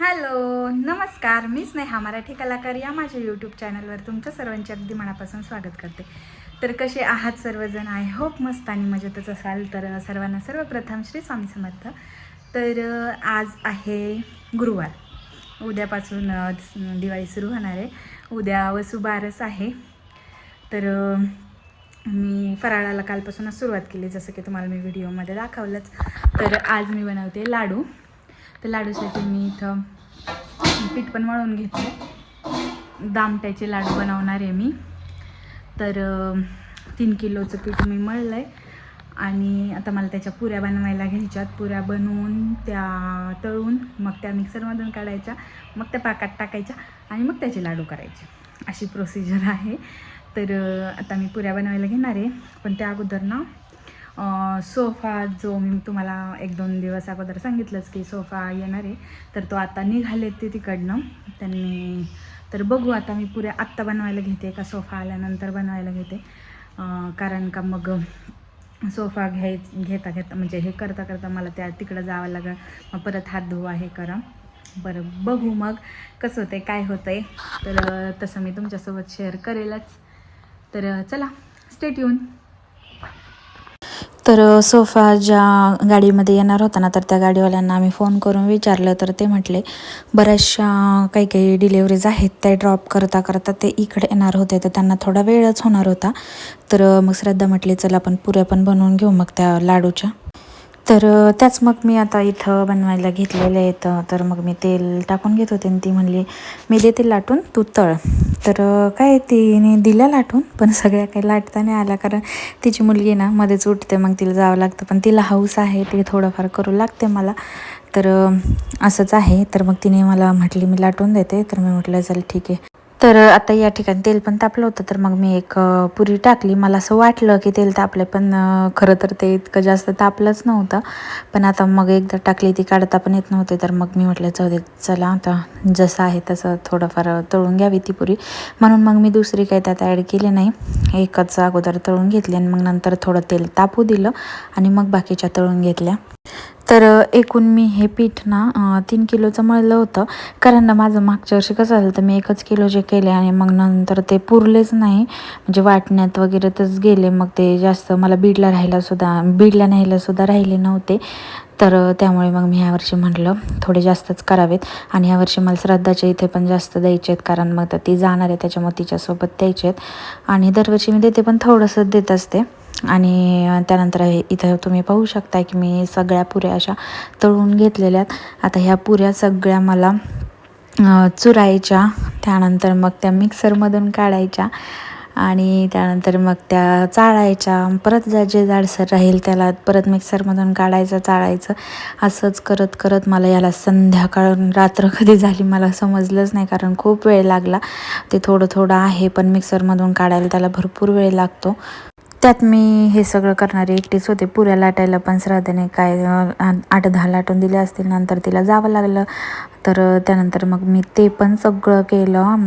Hello नमस्कार. मी स्नेहा मराठी कलाकार या माझ्या यूट्यूब चॅनलवर तुमच्या सर्वांचे अगदी मनापासून स्वागत करते. तर कसे आहात सर्वजण? आय होप मस्त आणि मजेतच असाल. तर सर्वांना सर्वप्रथम श्री स्वामी समर्थ. तर आज आहे गुरुवार. उद्यापासून दिवाळी सुरू होणार आहे. उद्या वसुबारस आहे. तर मी फराळाला कालपासूनच सुरुवात केली जसं की तुम्हाला मी व्हिडिओमध्ये दाखवलंच. तर आज मी बनवते लाडू. तर लाडूसाठी मी इथं पीठ पण मळून घेतलं दामट्याचे लाडू बनवणार आहे मी. तर तीन किलोचं पीठ मी मळलं आहे आणि आता मला त्याच्या पुऱ्या बनवायला घ्यायच्यात. पुऱ्या बनवून त्या तळून मग त्या मिक्सरमधून काढायच्या मग त्या पाकात टाकायच्या आणि मग त्याचे लाडू करायचे. अशी प्रोसिजर आहे. तर आता मी पुऱ्या बनवायला घेणार आहे. पण त्या अगोदर ना सोफा जो मी तुम्हाला एक दोन दिवस अगोदर सांगितलंच की सोफा येणार आहे. तर तो आता निघाले ते तिकडनं. त्यांनी तर बघू आता मी पुऱ्या आत्ता बनवायला घेते का सोफा आल्यानंतर बनवायला घेते. कारण का मग सोफा घ्याय घेता घेता म्हणजे हे करता करता मला त्या तिकडं जावं लागेल. मग परत हात धुवा हे करा. बरं बघू मग कसं होतं आहे काय होतं आहे तर तसं मी तुमच्यासोबत शेअर करेलच. तर चला स्टेट येऊन तर सोफा ज्या गाडीमध्ये येणार होता ना तर त्या गाडीवाल्यांना आम्ही फोन करून विचारलं तर ते म्हटले बऱ्याचशा काही काही डिलेवरीज आहेत त्या ड्रॉप करता करता ते इकडे येणार होते तर त्यांना थोडा वेळच होणार होता. तर मग श्रद्धा म्हटली चला आपण पुऱ्या पण बनवून घेऊ मग त्या लाडूच्या. तर त्याच मग मी आता इथं बनवायला घेतलेले आहेत तर मग मी तेल टाकून घेत होते आणि ती म्हणली मी देते लाटून तू तळ. तर काय तिने दिल्या लाटून पण सगळ्या काही लाटता नाही आल्या. कारण तिची मुलगी ना मध्येच उठते मग तिला जावं लागतं. पण तिला हाऊस आहे ती थोडंफार करू लागते मला. तर असंच आहे. तर मग तिने मला म्हटली मी लाटून देते. तर मी म्हटलं चल ठीक आहे. तर आता या ठिकाणी तेल पण तापलं होतं तर मग मी एक पुरी टाकली. मला असं वाटलं की तेल तापलं पण खरं तर ते इतकं जास्त तापलंच नव्हतं. पण आता मग एकदा टाकली ती काढता पण येत नव्हते. तर मग मी म्हटलं जाऊ दे चला आता जसं आहे तसं थोडंफार तळून घ्यावी ती पुरी. म्हणून मग मी दुसरी काही त्यात ॲड केली नाही. एकच अगोदर तळून घेतली आणि मग नंतर थोडं तेल तापू दिलं आणि मग बाकीच्या तळून घेतल्या. तर एकूण मी हे पीठ ना तीन किलोचं मळलं होतं. कारण ना माझं मागच्या वर्षी कसं झालं तर मी एकच किलो जे केले आणि मग नंतर ते पुरलेच नाही. म्हणजे वाटण्यात वगैरे तरच गेले. मग ते जास्त मला बीडला राहायलासुद्धा बीडला न्यायला सुद्धा राहिले नव्हते. तर त्यामुळे मग मी ह्यावर्षी म्हटलं थोडे जास्तच करावेत. आणि ह्यावर्षी मला श्रद्धाच्या इथे पण जास्त द्यायचे आहेत. कारण मग तर ती जाणार आहे त्याच्यामुळे तिच्यासोबत द्यायचे आहेत. आणि दरवर्षी मी देते पण थोडंसं देत असते. आणि त्यानंतर हे इथं तुम्ही पाहू शकता की मी सगळ्या पुऱ्या अशा तळून घेतलेल्या आहेत आता ह्या पुऱ्या सगळ्या मला चुरायच्या त्यानंतर मग त्या मिक्सरमधून काढायच्या आणि त्यानंतर मग त्या चाळायच्या. परत ज्या जे जाडसर राहील त्याला परत मिक्सरमधून काढायचं चाळायचं. असंच करत करत मला याला संध्याकाळ रात्र कधी झाली मला समजलंच नाही कारण खूप वेळ लागला. ते थोडं थोडं आहे पण मिक्सरमधून काढायला त्याला भरपूर वेळ लागतो. त्यात मी हे सगळं करणारी एकटीच होते. पुऱ्या लाटायला पण श्राद्धाने काय आठ दहा लाटून दिले असतील. नंतर तिला जावं लागलं. तर त्यानंतर मग मी ते पण सगळं केलं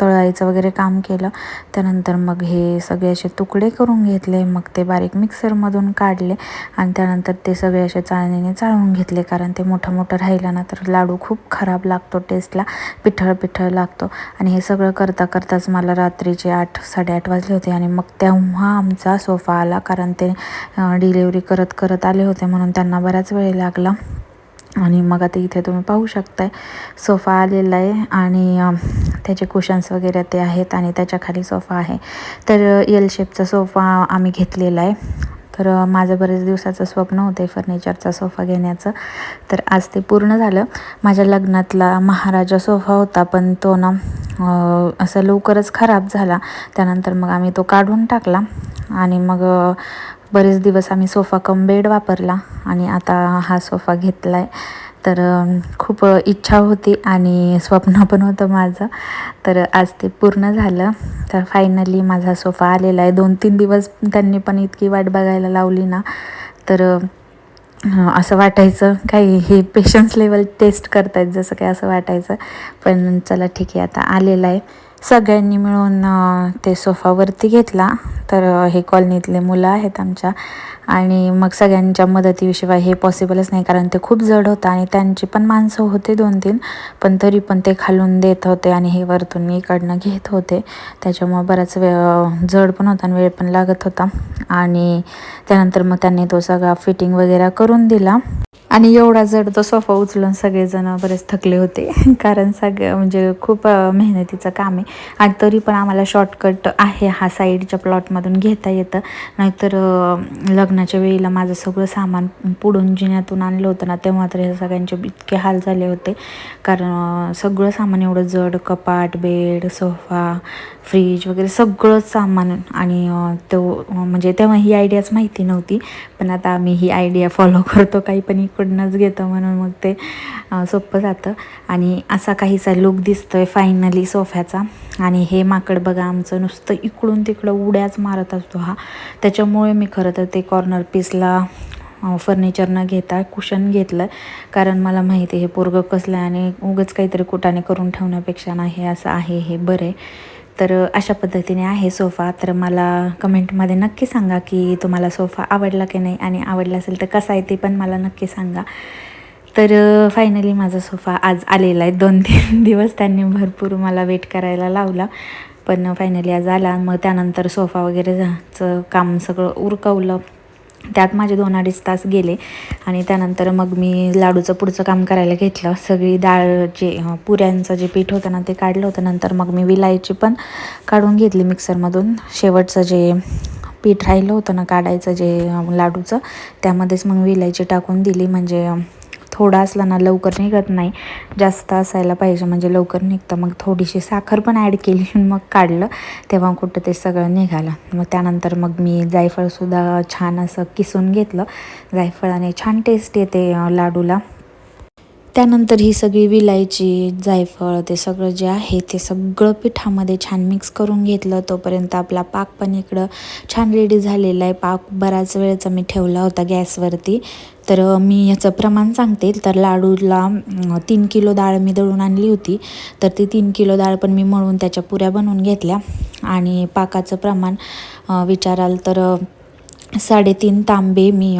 तळायचं वगैरे काम केलं. त्यानंतर मग हे सगळे असे तुकडे करून घेतले मग ते बारीक मिक्सरमधून काढले आणि त्यानंतर ते सगळे असे चाळणीने चाळून घेतले कारण ते मोठं मोठं राहिलं ना तर लाडू खूप खराब लागतो टेस्टला पिठळ पिठळ लागतो. आणि हे सगळं करता करताच मला रात्रीचे आठ साडेआठ वाजले होते आणि मग तेव्हा आमचा सोफा आला कारण ते डिलेवरी करत करत आले होते म्हणून त्यांना बराच वेळ लागला. आणि मग आता इथे तुम्ही पाहू शकताय. सोफा आलेला आहे आणि त्याचे कुशन्स वगैरे ते आहेत आणि त्याच्याखाली सोफा आहे. तर एल शेपचा सोफा आम्ही घेतलेला आहे. तर माझं बरेच दिवसाचं स्वप्न होतं फर्निचरचा सोफा घेण्याचं. तर आज ते पूर्ण झालं. माझ्या लग्नातला महाराजा सोफा होता पण तो ना असं लवकरच खराब झाला. त्यानंतर मग आम्ही तो काढून टाकला आणि मग बरेच दिवस आम्ही सोफा कम बेड वापरला आणि आता हा सोफा घेतला आहे तर खूप इच्छा होती आणि स्वप्न पण होतं माझं. तर आज ते पूर्ण झालं. तर फायनली माझा सोफा आलेला आहे. दोन तीन दिवस त्यांनी पण इतकी वाट बघायला लावली ना. तर असं वाटायचं काही हे पेशन्स लेवल टेस्ट करतायत जसं काय असं वाटायचं. पण चला ठीक आहे आता आलेलं आहे. सगळ्यांनी मिळून ते सोफावरती घेतला. तर हे कॉलनीतले मुलं आहेत आमच्या. आणि मग सगळ्यांच्या मदतीशिवाय हे पॉसिबलच नाही कारण ते खूप जड होतं आणि त्यांची पण माणसं होते दोन तीन पण तरी पण ते खालून देत होते आणि हे वरतून मी इकडनं घेत होते. त्याच्यामुळे बराच वेळ जड पण होता आणि वेळ पण लागत होता. आणि त्यानंतर मग त्यांनी तो सगळा फिटिंग वगैरे करून दिला. आणि एवढा जड तो सोफा उचलून सगळेजण बरेच थकले होते. कारण सगळं म्हणजे खूप मेहनतीचं काम आहे. आणि तरी पण आम्हाला शॉर्टकट आहे हा साईडच्या प्लॉटमधून घेता येतं. नाहीतर लग्नाच्या वेळेला माझं सगळं सामान पुढून जिन्यातून आणलं होतं ना तेव्हा तर हे सगळ्यांचे इतके हाल झाले होते. कारण सगळं सामान एवढं जड कपाट बेड सोफा फ्रीज वगैरे सगळंच सामान. आणि तो म्हणजे तेव्हा ही आयडियाच माहिती नव्हती. पण आता आम्ही ही आयडिया फॉलो करतो काही पण इकडनंच घेतं म्हणून मग ते सोपं जातं. आणि असा काहीसा लुक आहे फायनली सोफ्याचा. आणि हे माकड बघा आमचं नुसतं इकडून तिकडं उड्याच मारत असतो हा. त्याच्यामुळे मी खरं तर ते कॉर्नर पीसला फर्निचर न घेता कुशन घेतलं कारण मला माहिती आहे हे पोरगं कसलं आहे आणि उगंच काहीतरी कुटाने करून ठेवण्यापेक्षा नाही असं आहे हे बरं आहे. तर अशा पद्धतीने आहे सोफा. तर मला कमेंटमध्ये नक्की सांगा की तुम्हाला सोफा आवडला की नाही आणि आवडला असेल तर कसा आहे ते पण मला नक्की सांगा. तर फायनली माझा सोफा आज आलेला आहे. दोन तीन दिवस त्यांनी भरपूर मला वेट करायला लावला. पण फायनली आज आला. मग त्यानंतर सोफा वगैरेचं काम सगळं उरकवलं. त्यात माझे दोन अडीच तास गेले आणि त्यानंतर मग मी लाडूचं पुढचं काम करायला घेतलं. सगळी डाळ जे पुऱ्यांचं जे पीठ होतं ना ते काढलं होतं. नंतर मग मी विलायची पण काढून घेतली मिक्सरमधून. शेवटचं जे पीठ राहिलं होतं ना काढायचं जे लाडूचं त्यामध्येच मग विलायची टाकून दिली. म्हणजे थोडा असला ना लवकर निघत नाही. जास्त असायला पाहिजे म्हणजे लवकर निघतं. मग थोडीशी साखर पण ॲड केली मग काढलं. तेव्हा कुठं ते सगळं निघालं. मग त्यानंतर मग मी जायफळसुद्धा छान असं किसून घेतलं. जायफळाने छान टेस्ट येते लाडूला. त्यानंतर ही सगळी विलायची जायफळ ते सगळं जे आहे ते सगळं पिठामध्ये छान मिक्स करून घेतलं. तोपर्यंत आपला पाक पण इकडं छान रेडी झालेला आहे. पाक बराच वेळचा मी ठेवला होता गॅसवरती. तर मी याचं प्रमाण सांगते. तर लाडूला तीन किलो डाळ मी दळून आणली होती. तर ती तीन किलो डाळ पण मी मळून त्याच्या पुऱ्या बनवून घेतल्या. आणि पाकाचं प्रमाण विचाराल तर साडेतीन तांबे मी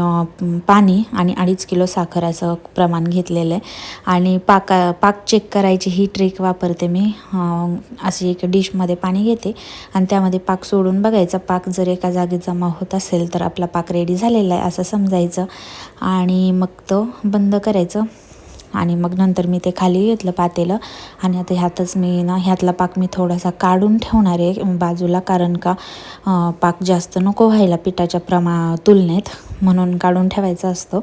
पाणी आणि अडीच किलो साखर असं प्रमाण घेतलेलं आहे. आणि पाका पाक चेक करायची ही ट्रिक वापरते मी. अशी एक डिशमध्ये पाणी घेते आणि त्यामध्ये पाक सोडून बघायचा. पाक जर एका जागी जमा होत असेल तर आपला पाक रेडी झालेला आहे असं समजायचं. आणि मग तो बंद करायचं. आणि मग नंतर मी ते खाली घेतलं पातेलं. आणि आता ह्यातच मी ना ह्यातला पाक मी थोडासा काढून ठेवणार आहे बाजूला कारण का पाक जास्त नको व्हायला पिठाच्या प्रमा तुलनेत. म्हणून काढून ठेवायचा असतो.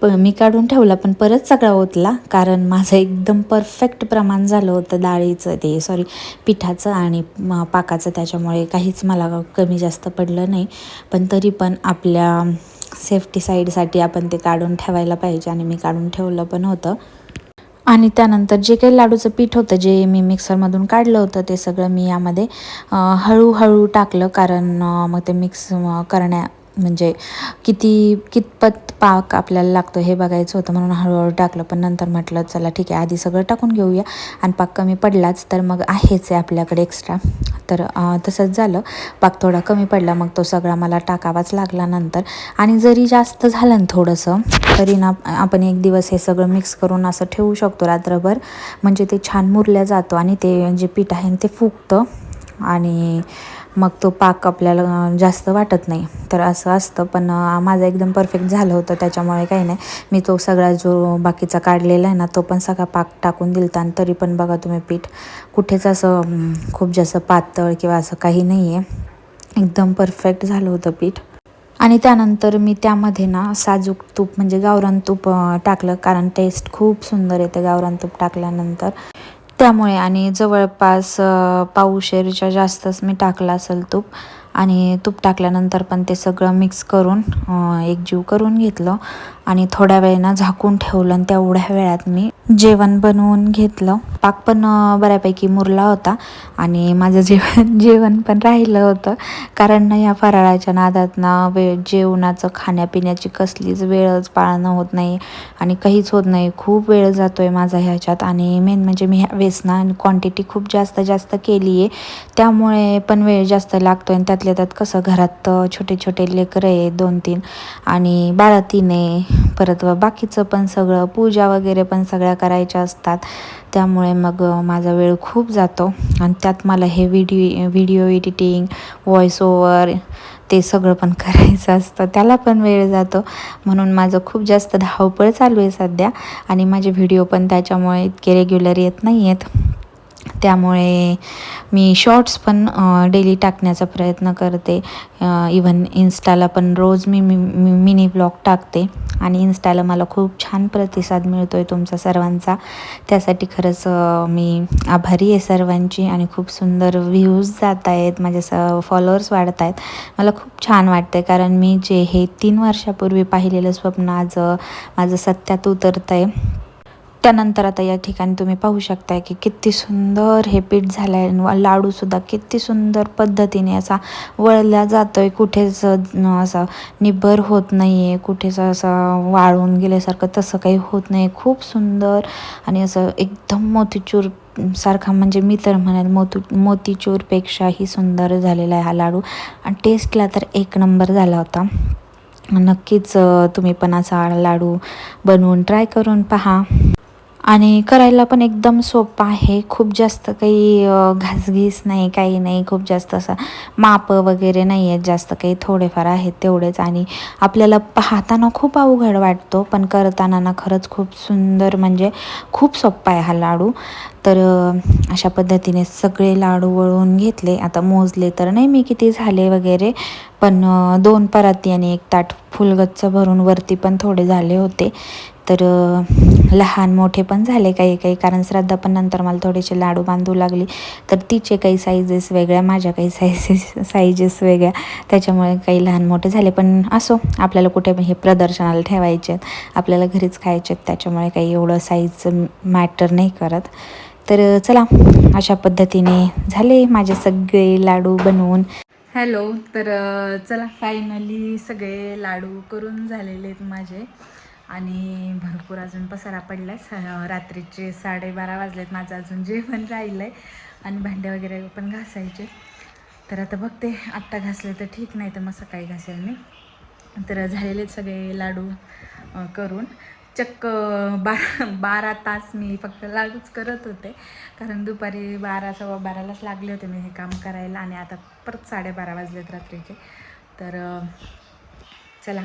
प मी काढून ठेवला पण परत सगळा ओतला कारण माझं एकदम परफेक्ट प्रमाण झालं होतं डाळीचं ते सॉरी पिठाचं आणि पाकाचं. त्याच्यामुळे काहीच मला कमी जास्त पडलं नाही. पण तरी पण आपल्या सेफ्टी साईडसाठी आपण ते काढून ठेवायला पाहिजे आणि मी काढून ठेवलं पण होतं. आणि त्यानंतर जे काही लाडूचं पीठ होतं जे मी मिक्सरमधून काढलं होतं ते सगळं मी यामध्ये हळूहळू टाकलं कारण मग ते मिक्स करण्या म्हणजे किती कितपत पाक आपल्याला लागतो हे बघायचं होतं म्हणून हळूहळू टाकलं. पण नंतर म्हटलं चला ठीक आहे आधी सगळं टाकून घेऊया. आणि पाक कमी पडलाच तर मग आहेच आहे आपल्याकडे एक्स्ट्रा तर तसंच झालं. पाक थोडा कमी पडला मग तो सगळा मला टाकावाच लागला नंतर. आणि जरी जास्त झालं ना थोडंसं तरी ना आपण एक दिवस हे सगळं मिक्स करून असं ठेवू शकतो रात्रभर. म्हणजे ते छान मुरल्या जातो आणि ते जे पीठ आहे ना ते फुगतं. आणि मग तो पाक आपल्याला जास्त वाटत नाही. तर असं असतं पण माझं एकदम परफेक्ट झालं होतं त्याच्यामुळे काही नाही. मी तो सगळा जो बाकीचा काढलेला आहे ना तो पण सगळा पाक टाकून दिलता. आणि तरी पण बघा तुम्ही पीठ कुठेच असं खूप जास्त पातळ किंवा असं काही नाही आहे एकदम परफेक्ट झालं होतं पीठ. आणि त्यानंतर मी त्यामध्ये ना साजूक तूप म्हणजे गावरान तूप टाकलं. कारण टेस्ट खूप सुंदर येते गावरान तूप टाकल्यानंतर. त्यामुळे आणि जवळपास अं, पावशेरच्या जास्तच मी टाकला असेल तूप. आणि तूप टाकल्यानंतर पण ते सगळं मिक्स करून एकजीव करून घेतलं. आणि थोड्या वेळेनं झाकून ठेवलं आणि तेवढ्या वेळात मी जेवण बनवून घेतलं. पाक पण बऱ्यापैकी मुरला होता आणि माझं जेवण जेवण पण राहिलं होतं. कारण ना या फराळाच्या नादात ना वेळ जेवणाचं खाण्यापिण्याची कसलीच वेळच पाळणं होत नाही आणि काहीच होत नाही. खूप वेळ जातो आहे माझा ह्याच्यात आणि मेन म्हणजे मी ह्या वेसना आणि क्वांटिटी खूप जास्त जास्त केली आहे त्यामुळे पण वेळ जास्त लागतो आहे आणि त्यातल्या त्यात कसं घरात छोटे छोटे लेकरं आहे दोन तीन आणि बाळा तीन आहे. परत बाकीचं पण सगळं पूजा वगैरे पण सगळ्या करायच्या असतात. त्यामुळे मग माझा वेळ खूप जातो. आणि त्यात मला हे video video editing voice over ते सगळं पण करायचं असतं. त्याला पण वेळ जातो. म्हणून माझं खूप जास्त धावपळ चालू आहे सध्या. आणि माझे व्हिडिओ पण त्याच्यामुळे इतके रेग्युलर येत नाही आहेत त्यामुळे मी शॉर्ट्स पण डेली टाकण्याचा प्रयत्न करते. इवन इन्स्टाला पण रोज मी मी मिनी ब्लॉग टाकते. आणि इन्स्टाला मला खूप छान प्रतिसाद मिळतो आहे तुमचा सर्वांचा. त्यासाठी खरंच मी आभारी आहे सर्वांची आणि खूप सुंदर व्ह्यूज जात आहेत माझे स फॉलोअर्स वाढत आहेत मला खूप छान वाटतं आहे कारण मी जे हे तीन वर्षापूर्वी पाहिलेलं स्वप्न आज माझं सत्यात उतरतं आहे त्यानंतर आता या ठिकाणी तुम्ही पाहू शकताय की किती सुंदर हे पीठ झालं आहे लाडूसुद्धा किती सुंदर पद्धतीने असा वळला जातो आहे कुठेच असं असा निब्बर होत नाही आहे कुठेच असं वाळून गेल्यासारखं तसं काही होत नाही. खूप सुंदर आणि असं एकदम मोतीचूर सारखा म्हणजे मी तर म्हणाल मोती मोतीचूरपेक्षाही सुंदर झालेला आहे हा लाडू. आणि टेस्टला तर एक नंबर झाला होता. नक्कीच तुम्ही पण असा लाडू बनवून ट्राय करून पहा. आणि करायला पण एकदम सोपं आहे. खूप जास्त काही घासघीस नाही काही नाही. खूप जास्त असं माप वगैरे नाही आहेत. जास्त काही थोडेफार आहेत तेवढेच. आणि आपल्याला पाहताना खूप अवघड वाटतो. पण करताना ना खरंच खूप सुंदर म्हणजे खूप सोप्पा आहे हा लाडू. तर अशा पद्धतीने सगळे लाडू वळून घेतले. आता मोजले तर नाही मी किती झाले वगैरे. पण दोन पराती आणि एक ताट फुलगच्च भरून वरती पण थोडे झाले होते. तर लहान मोठे पण झाले काही काही. कारण श्रद्धा पण नंतर मला थोडेसे लाडू बांधू लागली. तर तिचे काही साईजेस वेगळ्या माझ्या काही साईजेस साईजेस वेगळ्या. त्याच्यामुळे काही लहान मोठे झाले. पण असो आपल्याला कुठे हे प्रदर्शनाला ठेवायचे आहेत. आपल्याला घरीच खायचे आहेत. त्याच्यामुळे काही एवढं साईजचं मॅटर नाही करत. तर चला अशा पद्धतीने झाले माझे सगळे लाडू बनवून. हॅलो तर चला फायनली सगळे लाडू करून झालेले आहेत माझे. आणि भरपूर अजून पसारा पडला आहे रात्रीचे साडेबारा वाजलेत. माझं अजून जेवण राहिलं आहे आणि भांडे वगैरे पण घासायचे. तर आता बघते आत्ता घासले तर ठीक नाही तर मग सकाळी घासेल मी. तर झालेले सगळे लाडू करून. चक्क बारा बारा तास मी फक्त लाडूच करत होते. कारण दुपारी बारा सव्वा बारालाच लागले होते मी हे काम करायला. आणि आता परत साडेबारा वाजलेत रात्रीचे. तर चला.